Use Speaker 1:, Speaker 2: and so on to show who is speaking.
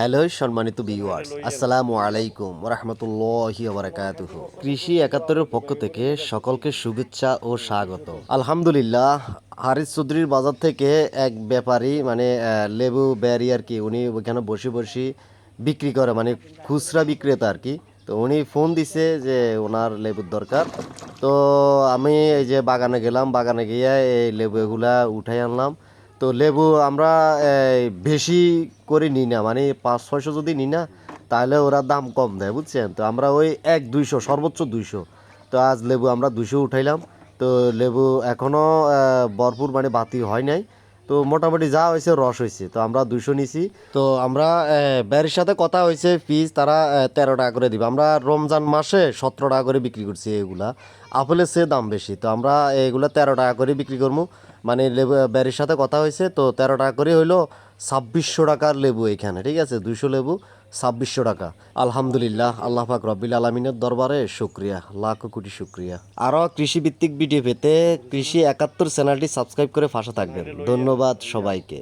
Speaker 1: Hello সম্মানিত viewers আসসালামু আলাইকুম রহমতুল্লাহি বারাকাতুহ কৃষি একাত্তরের পক্ষ থেকে সকলকে শুভেচ্ছা ও স্বাগত। আলহামদুলিল্লাহ হারিস চৌধুরীর বাজার থেকে এক ব্যাপারী মানে লেবু ব্যারি আর কি উনি ওইখানে বসে বসে বিক্রি করে মানে খুচরা বিক্রেতা আর কি। তো উনি ফোন দিছে যে ওনার লেবুর দরকার। তো আমি এই যে বাগানে গেলাম বাগানে গিয়ে এই লেবু এগুলা উঠাই আনলাম। তো লেবু আমরা বেশি করে নিই না মানে পাঁচ, ছয়শো যদি নিই না, তাহলে ওরা দাম কম দেয়, বুঝছেন? তো আমরা ওই এক দুইশো, সর্বোচ্চ দুইশো। তো আজ লেবু আমরা দুইশো উঠাইলাম। তো লেবু এখনও ভরপুর মানে বাতি হয় নাই। তো মোটামুটি যা হয়েছে, রস হয়েছে। তো আমরা দুশো নিছি। তো আমরা ব্যারির সাথে কথা হয়েছে পিস তারা তেরো টাকা করে দিবে। আমরা রমজান মাসে সতেরো টাকা করে বিক্রি করছি এগুলা। আপেলের সে দাম বেশি। তো আমরা এগুলা তেরো টাকা করে বিক্রি করব। মানে লেবু ব্যারির সাথে কথা হয়েছে, তো তেরো টাকা করে হইল ছাব্বিশশো টাকার লেবু এখানে, ঠিক আছে? দুশো লেবু, ছাব্বিশশো টাকা। আলহামদুলিল্লাহ, আল্লাহ পাক রব্বিল আলমিনের দরবারে শুক্রিয়া, লাখ কোটি শুক্রিয়া। আরও কৃষিভিত্তিক ভিডিও পেতে কৃষি একাত্তর চ্যানেলটি সাবস্ক্রাইব করে ফাঁসা থাকবেন। ধন্যবাদ সবাইকে।